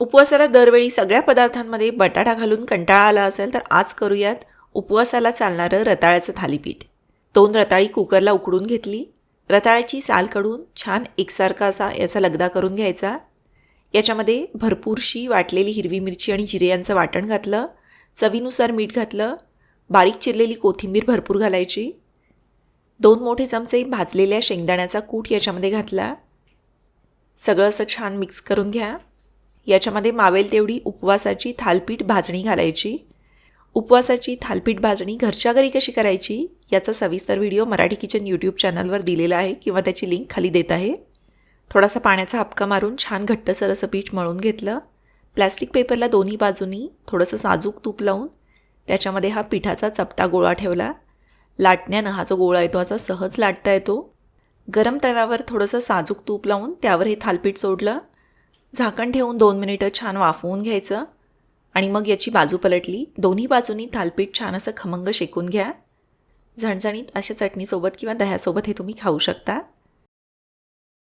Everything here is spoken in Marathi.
उपवासाला दरवेळी सगळ्या पदार्थांमध्ये बटाटा घालून कंटाळा आला असेल तर आज करूयात उपवासाला चालणारं रताळ्याचं थालीपीठ. दोन रताळी कुकरला उकडून घेतली. रताळ्याची साल काढून छान एकसारखा असा याचा लगदा करून घ्यायचा. याच्यामध्ये भरपूरशी वाटलेली हिरवी मिरची आणि जिरे यांचं वाटण घातलं. चवीनुसार मीठ घातलं. बारीक चिरलेली कोथिंबीर भरपूर घालायची. दोन मोठे चमचे भाजलेल्या शेंगदाण्याचा कूट याच्यामध्ये घातला. सगळं असं छान मिक्स करून घ्या. याच्यामध्ये मावेल तेवढी उपवासाची थालपीठ भाजणी घालायची. उपवासाची थालपीठ भाजणी घरच्या घरी कशी करायची? याचा सविस्तर व्हिडिओ मराठी किचन यूट्यूब चॅनलवर दिलेला आहे किंवा त्याची लिंक खाली देत आहे. थोडासा पाण्याचा हपका मारून छान घट्टसर असं पीठ मळून घेतलं. प्लॅस्टिक पेपरला दोन्ही बाजूनी थोडंसं साजूक तूप लावून त्याच्यामध्ये हा पिठाचा चपटा गोळा ठेवला. लाटण्यानं हा जो गोळा येतो असा सहज लाटता येतो. गरम तव्यावर थोडंसं साजूक तूप लावून त्यावर हे थालपीठ सोडलं. झाकण ठेवून दोन मिनिटं छान वाफवून घ्यायचं आणि मग याची बाजू पलटली. दोन्ही बाजूनी थालपीठ छान असं खमंग शेकून घ्या. झणझणीत अशा चटणीसोबत किंवा दह्यासोबत हे तुम्ही खाऊ शकता.